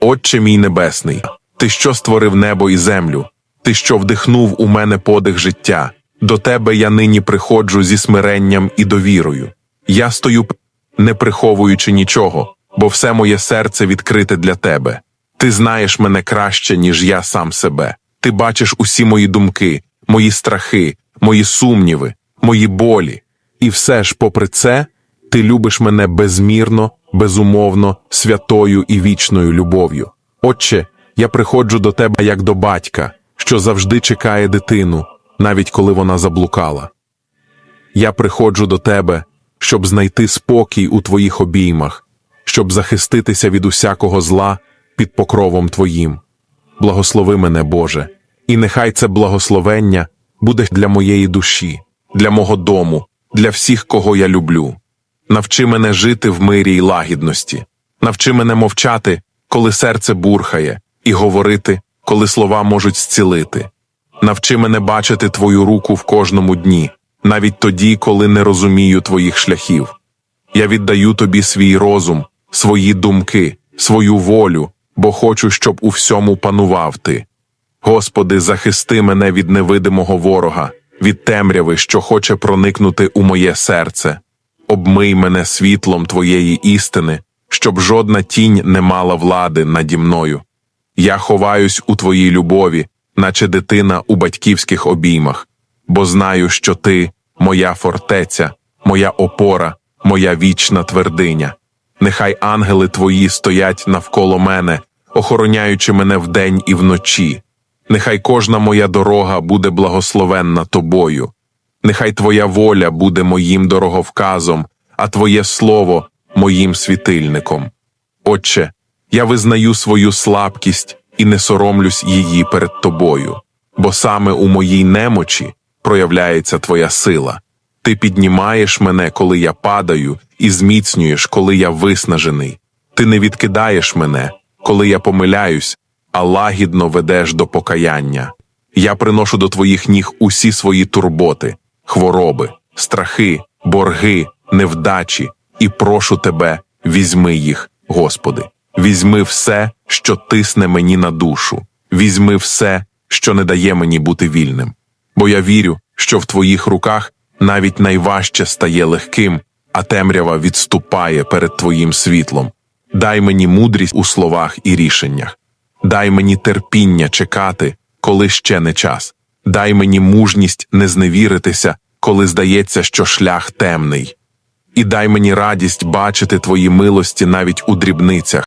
Отче мій небесний, ти що створив небо і землю, ти що вдихнув у мене подих життя. До тебе я нині приходжу зі смиренням і довірою. Я стою, не приховуючи нічого, бо все моє серце відкрите для тебе. Ти знаєш мене краще, ніж я сам себе. Ти бачиш усі мої думки, мої страхи, мої сумніви, мої болі. І все ж, попри це, ти любиш мене безмірно, безумовно, святою і вічною любов'ю. Отче, я приходжу до тебе як до батька, що завжди чекає дитину, навіть коли вона заблукала. Я приходжу до тебе, щоб знайти спокій у твоїх обіймах, щоб захиститися від усякого зла під покровом Твоїм. Благослови мене, Боже, і нехай це благословення буде для моєї душі, для мого дому, для всіх, кого я люблю. Навчи мене жити в мирі й лагідності, навчи мене мовчати, коли серце бурхає, і говорити, коли слова можуть зцілити. Навчи мене бачити Твою руку в кожному дні, навіть тоді, коли не розумію Твоїх шляхів. Я віддаю Тобі свій розум, свої думки, свою волю, бо хочу, щоб у всьому панував Ти. Господи, захисти мене від невидимого ворога, від темряви, що хоче проникнути у моє серце. Обмий мене світлом Твоєї істини, щоб жодна тінь не мала влади наді мною. Я ховаюсь у Твоїй любові, наче дитина у батьківських обіймах, бо знаю, що Ти моя фортеця, моя опора, моя вічна твердиня. Нехай ангели Твої стоять навколо мене, охороняючи мене вдень і вночі. Нехай кожна моя дорога буде благословенна Тобою. Нехай Твоя воля буде моїм дороговказом, а Твоє слово моїм світильником. Отче, я визнаю свою слабкість і не соромлюсь її перед Тобою, бо саме у моїй немочі проявляється Твоя сила. Ти піднімаєш мене, коли я падаю, і зміцнюєш, коли я виснажений. Ти не відкидаєш мене, коли я помиляюсь, а лагідно ведеш до покаяння. Я приношу до твоїх ніг усі свої турботи, хвороби, страхи, борги, невдачі, і прошу тебе, візьми їх, Господи. Візьми все, що тисне мені на душу, візьми все, що не дає мені бути вільним. Бо я вірю, що в твоїх руках навіть найважче стає легким, а темрява відступає перед твоїм світлом. Дай мені мудрість у словах і рішеннях. Дай мені терпіння чекати, коли ще не час. Дай мені мужність не зневіритися, коли здається, що шлях темний. І дай мені радість бачити твої милості навіть у дрібницях,